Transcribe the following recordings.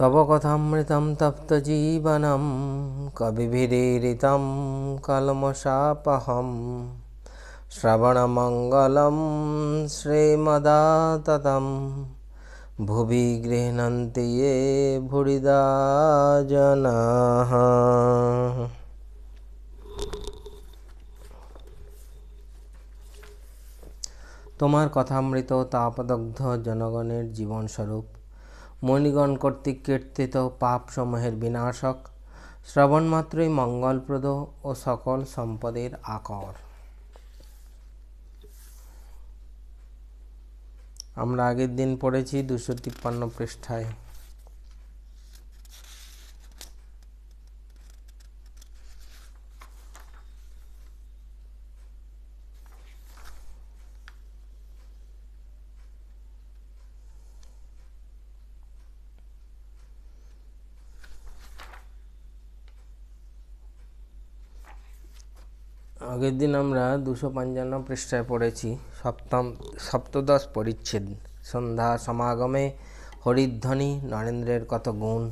তব কথামৃতম তপ্ত তপ্তজীবনম কবিভিরীরিতম কলমশাপহম। শ্রবণমঙ্গলম শ্রীমদাততম, ভুবি গৃহন্তি ইয়ে ভুরিদা তোমার কথামৃত তাপদগ্ধ জনগণের জীবনস্বরূপ মণিগণ কর্তৃক কীর্তিত পাপসমূহের বিনাশক শ্রবণ মাত্রই মঙ্গলপ্রদ ও সকল সম্পদের আকর। আমরা আগের দিন পড়েছি দুশো তিপ্পান্ন পৃষ্ঠায়। আগের দিন আমরা দুশো পঞ্চান্ন পৃষ্ঠায় পড়েছি, সপ্তম, সপ্তদশ পরিচ্ছেদ। সন্ধ্যা সমাগমে হরিধ্বনি, নরেন্দ্রের কত গুণ।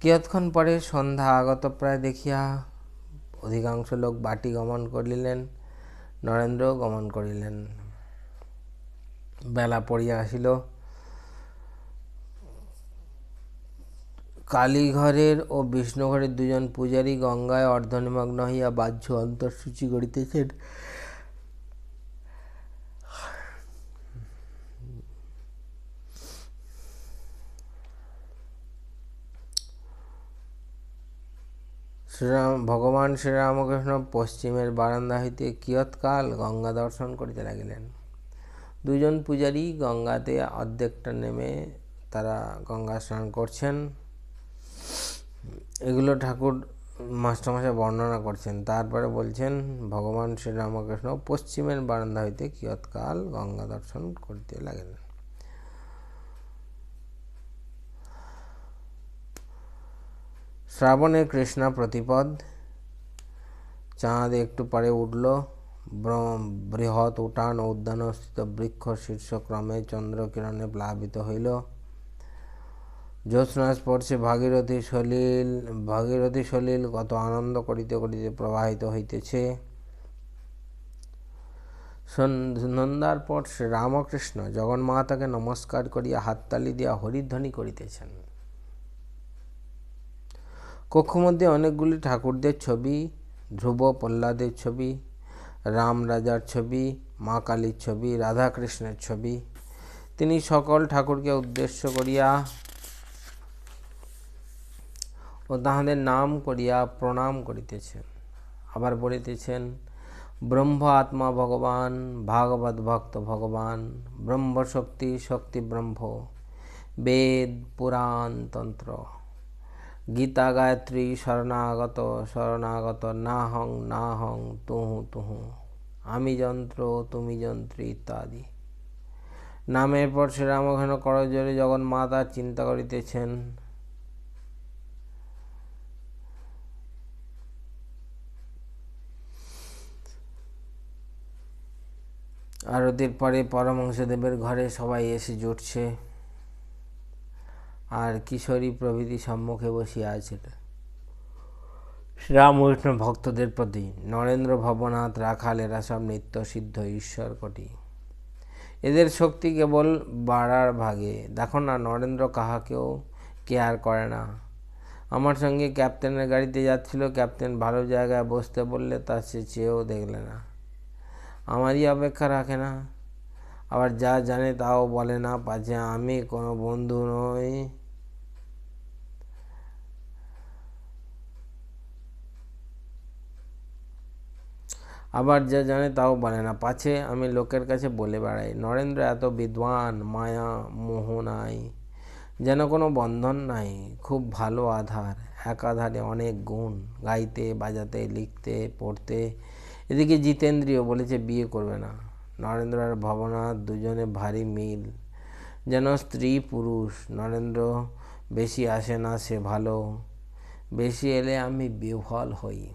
কিয়ৎক্ষণ পরে সন্ধ্যা আগত প্রায় দেখিয়া অধিকাংশ লোক বাটি গমন করিলেন, নরেন্দ্রও গমন করিলেন। বেলা পড়িয়া আসিল কালীঘরের ও বিষ্ণুঘরের দুজন পূজারী গঙ্গায় অর্ধনিমগ্ন হইয়া বাহ্য অন্তঃসূচি করিতেছেন শ্রীরাম, ভগবান শ্রীরামকৃষ্ণ পশ্চিমের বারান্দা হইতে কিয়ৎকাল গঙ্গা দর্শন করিতে লাগিলেন। দুজন পূজারী গঙ্গাতে অর্ধেকটা নেমে তারা গঙ্গা স্নান করছেন। এগুলো ঠাকুর মাস্টারমশাই বর্ণনা করছেন। তারপরে বলছেন, ভগবান শ্রীরামকৃষ্ণ পশ্চিমের বারান্দা হইতে কিয়ৎকাল গঙ্গা দর্শন করতে লাগেন। শ্রাবণে কৃষ্ণা প্রতিপদ, চাঁদ একটু পরে উঠল বৃহৎ উঠান উদ্যানস্থিত বৃক্ষ শীর্ষক্রমে চন্দ্রকিরণে প্লাবিত হইল। জ্যোৎস্না স্পর্শে ভাগীরথী সলিল ভাগীরথী সলিল কত আনন্দ করিতে করিতে প্রবাহিত হইতেছে। নন্দার পর শ্রীরামকৃষ্ণ জগন্মাতাকে নমস্কার করিয়া হাততালি দিয়া হরিধ্বনি করিতেছেন। কক্ষ মধ্যে অনেকগুলি ঠাকুরদের ছবি, ধ্রুব প্রহ্লাদের ছবি, রাম রাজার ছবি, মা কালীর ছবি, রাধাকৃষ্ণের ছবি। তিনি সকল ঠাকুরকে উদ্দেশ্য করিয়া ও তাহাদের নাম করিয়া প্রণাম করিতেছেন আবার বলিতেছেন, ব্রহ্ম আত্মা ভগবান, ভাগবত ভক্ত ভগবান, ব্রহ্মশক্তি শক্তি ব্রহ্ম, বেদ, পুরাণ, তন্ত্র, গীতা, গায়ত্রী, শরণাগত শরণাগত না হং না হং তুহু তুহু, আমি যন্ত্র, তুমি যন্ত্রী ইত্যাদি। নামের পর শ্রীরামঘন করজোরে জগন মাতা চিন্তা করিতেছেন আরতির পরে পরমংশদেবের ঘরে সবাই এসে জুটছে। আর কিশোরী প্রভৃতি সম্মুখে বসিয়া আছে। শ্রীরামকৃষ্ণ ভক্তদের প্রতি নরেন্দ্র ভবনাথ, রাখাল, এরা সব নিত্য সিদ্ধ ঈশ্বর কটি। এদের শক্তি কেবল বাড়ার ভাগে। দেখো না, নরেন্দ্র কাহাকেও কেয়ার করে না। আমার সঙ্গে ক্যাপ্টেনের গাড়িতে যাচ্ছিল, ক্যাপ্টেন ভালো জায়গায় বসতে বললে তা সে চেয়েও দেখলে না। আমারই অপেক্ষা রাখে না। আবার যা জানে তাও বলে না, পাছে আমি কোনো বন্ধু নই। আবার যা জানে তাও বলে না, পাছে আমি লোকের কাছে বলে বেড়াই, নরেন্দ্র এত বিদ্বান, মায়া, মোহ নাই। যেন কোনো বন্ধন নাই, খুব ভালো আধার একাধারে অনেক গুণ, গাইতে, বাজাতে, লিখতে, পড়তে এদিকে জিতেন্দ্রীয় বলেছে বিয়ে করবে না। নরেন্দ্র আর ভবনাথ দুজনে ভারী মিল। যেন স্ত্রী পুরুষ, নরেন্দ্র বেশি আসে না, সে ভালো। বেশি এলে আমি বিহ্বল হই।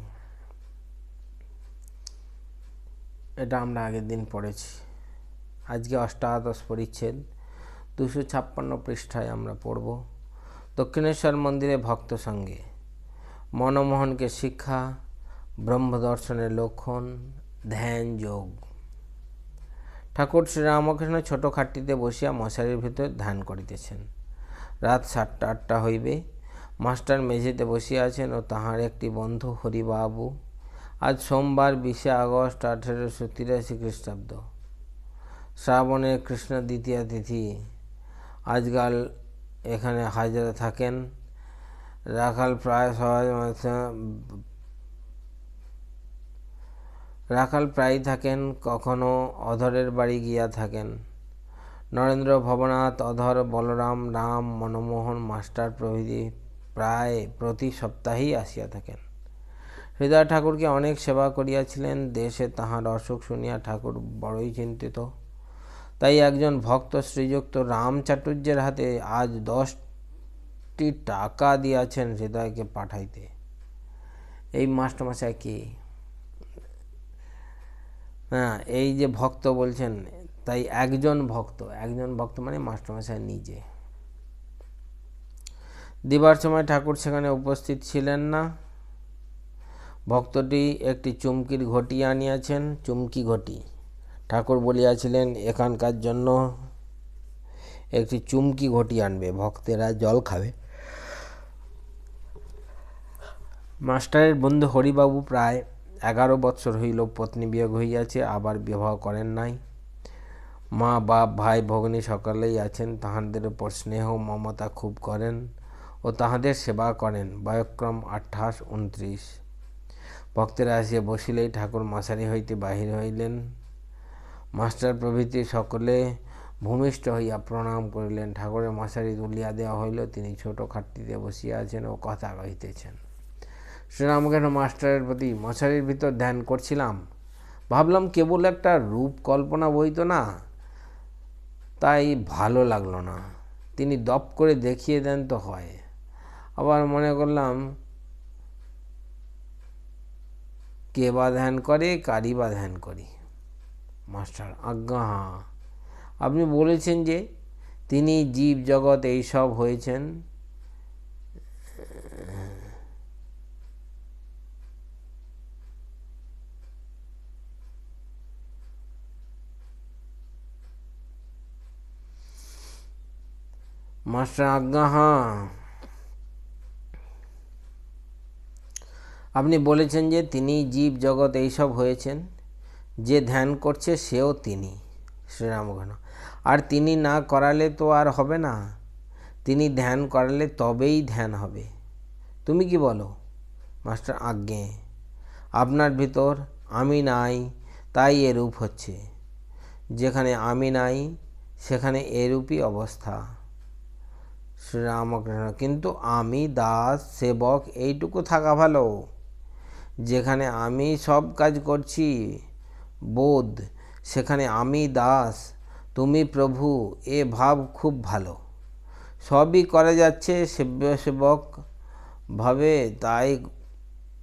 এটা আমরা আগের দিন পড়েছি। আজকে অষ্টাদশ পরিচ্ছেদ। দুশো ছাপ্পান্ন পৃষ্ঠায় আমরা পড়ব। দক্ষিণেশ্বর মন্দিরে ভক্ত সঙ্গে। মনমোহনকে শিক্ষা ব্রহ্মদর্শনের লক্ষণ, ধ্যান, যোগ। ঠাকুর শ্রীরামকৃষ্ণ ছোট খাটটিতে বসিয়া মশারির ভিতর ধ্যান করিতেছেন। রাত সাতটা আটটা হইবে। মাস্টার মেঝেতে বসিয়া আছেন ও তাহার একটি বন্ধু হরিবাবু। আজ সোমবার বিশে আগস্ট আঠেরোশো তিরাশি খ্রিস্টাব্দ। শ্রাবণের কৃষ্ণ দ্বিতীয় তিথি। আজকাল এখানে হাজারা থাকেন। রাখাল প্রায় সবাই রাখাল প্রায়ই থাকেন, কখনো অধরের বাড়ি গিয়া থাকেন। নরেন্দ্র ভবনাথ, অধর, বলরাম, রাম, মনমোহন, মাস্টার প্রভৃতি প্রায় প্রতি সপ্তাহেই আসিয়া থাকেন। হৃদয় ঠাকুরকে অনেক সেবা করিয়াছিলেন, দেশে তাহার অসুখ শুনিয়া ঠাকুর বড়ই চিন্তিত। তাই একজন ভক্ত শ্রীযুক্ত রাম চাটুর্যের হাতে আজ দশটি টাকা দিয়াছেন হৃদয়কে পাঠাইতে। এই মাস্টারমশাই কি? হ্যাঁ এই যে ভক্ত বলছেন, তাই একজন ভক্ত একজন ভক্ত মানে মাস্টারমশাই নিজে। দিবার সময় ঠাকুর সেখানে উপস্থিত ছিলেন না। ভক্তটি একটি চুমকির ঘটি আনিয়াছেন, চুমকি ঘটি। ঠাকুর বলিয়াছিলেন, এখানকার জন্য একটি চুমকি ঘটি আনবে, ভক্তেরা জল খাবে। মাস্টারের বন্ধু হরিবাবু প্রায় এগারো বৎসর হইল, পত্নী বিয়োগ হইয়াছে, আবার বিবাহ করেন নাই। মা, বাপ, ভাই, ভগ্নী সকলেই আছেন, তাহাদের উপর স্নেহ, মমতা খুব করেন ও তাহাদের সেবা করেন। বয়ক্রম আঠাশ, উনত্রিশ। ভক্তেরা আসিয়া বসিলেই ঠাকুর মশারি হইতে বাহির হইলেন। মাস্টার প্রভৃতি সকলে ভূমিষ্ঠ হইয়া প্রণাম করিলেন। ঠাকুরের মশারি তুলিয়া দেওয়া হইল, তিনি ছোট খাটটিতে বসিয়া আছেন ও কথা কহিতেছেন। শ্রীরামকৃষ্ণ মাস্টারের প্রতি মশারির ভিতর ধ্যান করছিলাম। ভাবলাম কেবল একটা রূপ কল্পনা বইত না, তাই ভালো লাগল না। তিনি দপ করে দেখিয়ে দেন তো হয়। আবার মনে করলাম, কে বা ধ্যান করে কারি বা ধ্যান করি? মাস্টার, আজ্ঞা হাঁ আপনি বলেছেন যে তিনি জীব জগৎ এইসব হয়েছেন। মাস্টার আজ্ঞা হাঁ আপনি বলেছেন যে তিনি জীব জগৎ এইসব হয়েছেন, যে ধ্যান করছে সেও তিনি শ্রীরামঘন আর তিনি না করালে তো আর হবে না, তিনি ধ্যান করালে তবেই ধ্যান হবে। তুমি কি বলো, মাস্টার আজ্ঞে? আপনার ভিতর আমি নাই, তাই এরূপ হচ্ছে। যেখানে আমি নাই, সেখানে এরূপই অবস্থা। শ্রীরামকৃষ্ণ কিন্তু আমি দাস, সেবক, এইটুকু থাকা ভালো। যেখানে আমি সব কাজ করছি, বোধ, সেখানে আমি দাস, তুমি প্রভু, এ ভাব খুব ভালো। সবই করা যাচ্ছে সেব্য সেবক ভাবে, তাই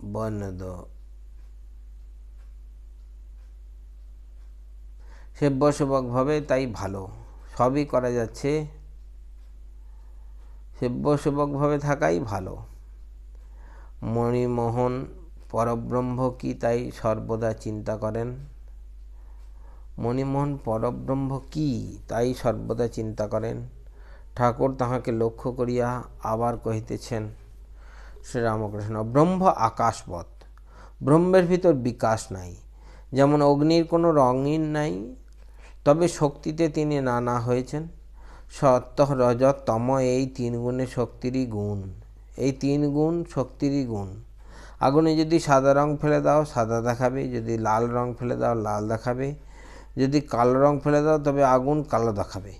বর্ণদ সেব্য সেবক ভাবে তাই ভালো। সবই করা যাচ্ছে সেব্য সেবকভাবে থাকাই ভালো। মণিমোহন পরব্রহ্ম কি তাই সর্বদা চিন্তা করেন? মণিমোহন পরব্রহ্ম কি তাই সর্বদা চিন্তা করেন? ঠাকুর তাহাকে লক্ষ্য করিয়া আবার কহিতেছেন, শ্রীরামকৃষ্ণ, ব্রহ্ম আকাশবৎ ব্রহ্মের ভিতর বিকাশ নাই। যেমন অগ্নির কোনো রঙিন নাই, তবে শক্তিতে তিনি নানা হয়েছেন। সত্য রজত তম, এই তিন গুণে শক্তিরই গুণ, এই তিন গুণ শক্তিরই গুণ। আগুনে যদি সাদা রং ফেলে দাও, সাদা দেখাবে। যদি লাল রং ফেলে দাও, লাল দেখাবে। যদি কালো রং ফেলে দাও, তবে আগুন কালো দেখাবে।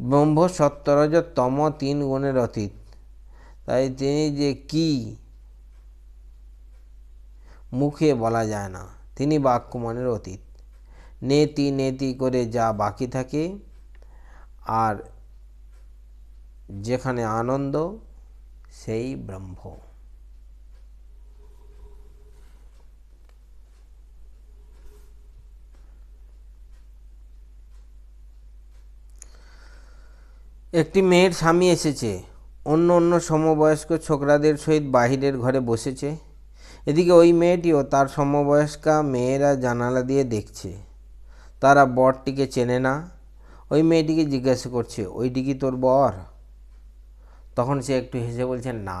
ব্রহ্ম সত্তরজ তম, তিন গুণের অতীত। তাই তিনি যে কি মুখে বলা যায় না, তিনি বাক্যমনের অতীত। নেতি নেতি করে যা বাকি থাকে আর যেখানে আনন্দ, সেই ব্রহ্ম। একটি মেয়ের স্বামী এসেছে। অন্য অন্য সমবয়স্ক ছোকরাদের সহিত বাহিরের ঘরে বসেছে। এদিকে ওই মেয়েটিও তার সমবয়স্কা মেয়েরা জানালা দিয়ে দেখছে। তারা বরটিকে চেনে না। ওই মেয়েটিকে জিজ্ঞাসা করছে, ওইটি কি তোর বর? তখন সে একটু হেসে বলছে, না।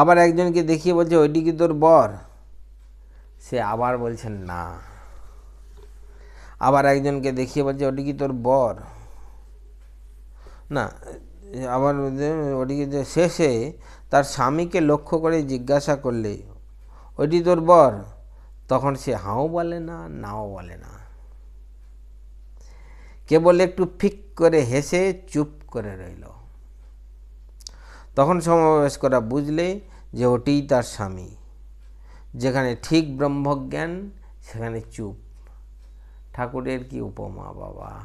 আবার একজনকে দেখিয়ে বলছে, ওইটি কি তোর বর? সে আবার বলছেন না। আবার একজনকে দেখিয়ে বলছে ওটি কি তোর বর? না, আবার ওটিকে শেষে তার স্বামীকে লক্ষ্য করে জিজ্ঞাসা করলে, ওইটি তোর বর? তখন সে, হাও বলে না, নাও বলে না। কেবল একটু ফিক করে হেসে চুপ করে রইল। তখন সমাবেশ করা বুঝলে যে ওটিই তার স্বামী। যেখানে ঠিক ব্রহ্মজ্ঞান, সেখানে চুপ। ঠাকুরের কি উপমা, বাবা?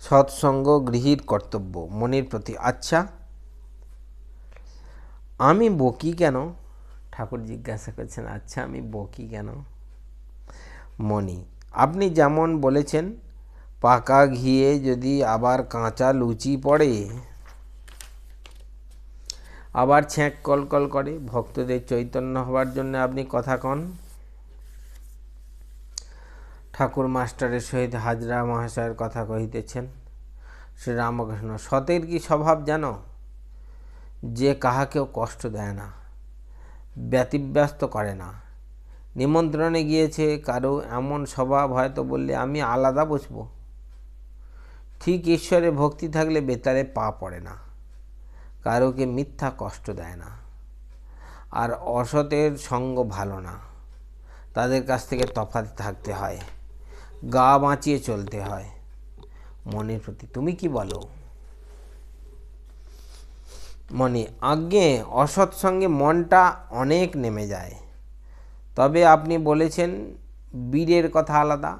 সৎসঙ্গ গৃহীর কর্তব্য, মনির প্রতি আচ্ছা। আমি বকি কেন? ঠাকুর জিজ্ঞাসা করছেন আচ্ছা আমি বকি কেন? মণি, আপনি যেমন বলেছেন, পাকা ঘিয়ে যদি আবার কাঁচা লুচি পড়ে, আবার ছ্যাঁক কলকল করে, ভক্তদের চৈতন্য হবার জন্য আপনি কথা কন? ঠাকুর মাস্টারের সহিত হাজরা মহাশয়ের কথা কহিতেছেন, শ্রীরামকৃষ্ণ, সতের কি স্বভাব জানো? যে কাহাকেও কষ্ট দেয় না, ব্যতিব্যস্ত করে না। নিমন্ত্রণে গিয়েছে, কারও এমন স্বভাব হয়তো বললে আমি আলাদা বসব ঠিক ঈশ্বরে ভক্তি থাকলে বেতারে পা পড়ে না। কারোকে মিথ্যা কষ্ট দেয় না। আর অসতের সঙ্গ ভালো না। তাদের কাছ থেকে তফাতে থাকতে হয়। গা বাঁচিয়ে চলতে হয়। মনের প্রতি তুমি কি বলো? মনে, আজ্ঞে অসৎ সঙ্গে মনটা অনেক নেমে যায়। তবে আপনি বলেছেন বীরের কথা আলাদা।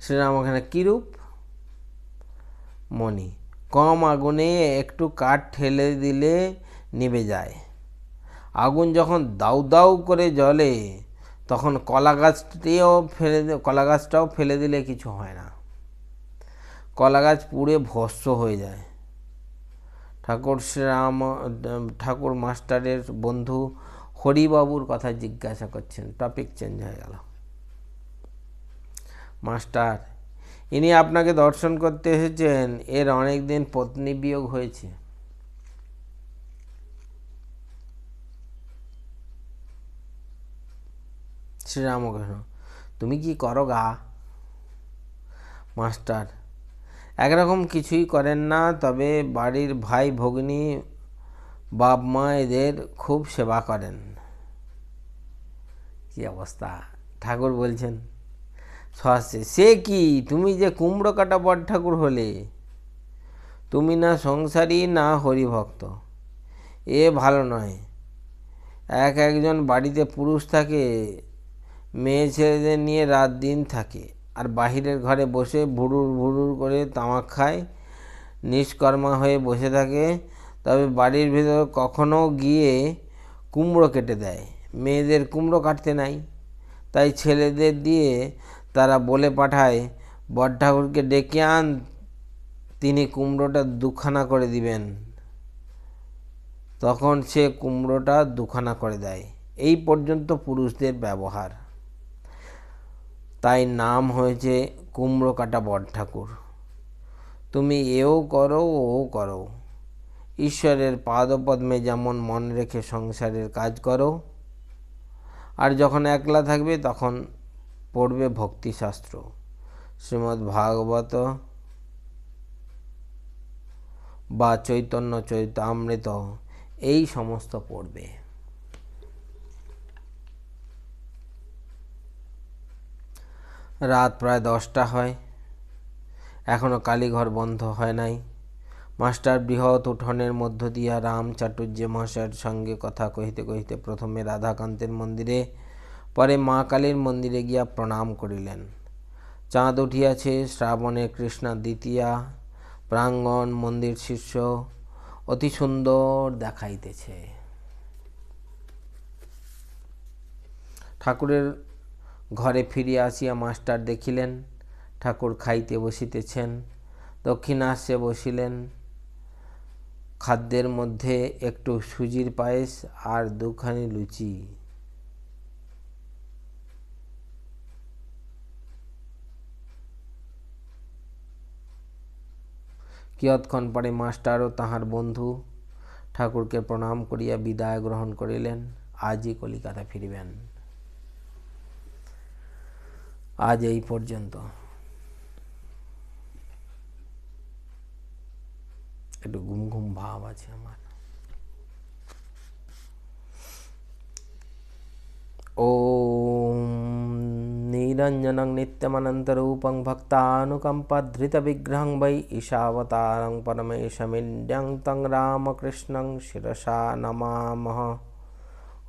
শ্রীরাম ওখানে কীরূপ মণি কম আগুনে একটু কাঠ ঠেলে দিলে নিভে যায়। আগুন যখন দাউ দাউ করে জ্বলে, তখন কলা গাছটিও ফেলে কলা গাছটাও ফেলে দিলে কিছু হয় না। কলা গাছ পুড়ে ভস্ম হয়ে যায়। ঠাকুর শ্রীরাম ঠাকুর মাস্টারের বন্ধু হরিবাবুর কথা জিজ্ঞাসা করছেন টপিক চেঞ্জ হয়ে গেল। মাস্টার, ইনি আপনাকে দর্শন করতে এসেছেন, এর অনেক দিন পত্নী বিয়োগ হয়েছে। শ্রীরামকৃষ্ণ, তুমি কি করো গা? মাস্টার একরকম কিছুই করেন না, তবে বাড়ির ভাই ভগ্নী, বাপ মা এদের খুব সেবা করেন। কি অবস্থা? ঠাকুর বলছেন। সহসে সে কি? তুমি যে কুমড়ো কাটা বট ঠাকুর হলে, তুমি না সংসারী, না হরিভক্ত। এ ভালো নয়। এক একজন বাড়িতে পুরুষ থাকে, মেয়ে ছেলেদের নিয়ে রাত দিন থাকে। আর বাহিরের ঘরে বসে ভুড়ুর ভুড়ুর করে তামাক খায়, নিষ্কর্মা হয়ে বসে থাকে। তবে বাড়ির ভেতর কখনো গিয়ে কুমড়ো কেটে দেয়। মেয়েদের কুমড়ো কাটতে নাই। তাই ছেলেদের দিয়ে তারা বলে পাঠায় বট ঠাকুরকে ডেকে আন, তিনি কুমড়োটা দুখানা করে দিবেন। তখন সে কুমড়োটা দুখানা করে দেয়। এই পর্যন্ত পুরুষদের ব্যবহার। তাই নাম হয়েছে কুমড়ো কাটা বট ঠাকুর। তুমি এও করো ও করো। ঈশ্বরের পাদপদ্মে যেমন মন রেখে সংসারের কাজ করো, আর যখন একলা থাকবে তখন পড়বে ভক্তিশাস্ত্র। শ্রীমদ্ ভাগবত বা চৈতন্য চৈতামৃত, এই সমস্ত পড়বে। রাত প্রায় দশটা হয়। এখনও কালীঘর বন্ধ হয় নাই। মাস্টার বৃহৎ উঠোনের মধ্য দিয়া রাম চাটুর্য মহাশয়ের সঙ্গে কথা কহিতে কহিতে প্রথমে রাধাকান্তের মন্দিরে, পরে মা কালীর মন্দিরে গিয়া প্রণাম করিলেন। চাঁদ উঠিয়াছে, শ্রাবণে কৃষ্ণা দ্বিতীয়া, প্রাঙ্গণ মন্দির শীর্ষ অতি সুন্দর দেখাইতেছে। ঠাকুরের ঘরে ফিরিয়া আসিয়া মাস্টার দেখিলেন, ঠাকুর খাইতে বসিতেছেন দক্ষিণাস্যে বসিলেন। খাদ্যের মধ্যে একটু সুজির পায়েস আর দুখানি লুচি। কিয়ৎক্ষণ পরে মাস্টার ও তাহার বন্ধু ঠাকুরকে প্রণাম করিয়া বিদায় গ্রহণ করিলেন। আজই কলিকাতা ফিরিবেন। আজ এই পর্যন্ত একটু ঘুম ঘুম ভাব আছে আমার ॐ निरञ्जनं नित्यमनन्तरूपं भक्तानुकम्पधृतविग्रहं वै ईशावतारं परमेशमिड्यं तं रामकृष्णं शिरसा नमामः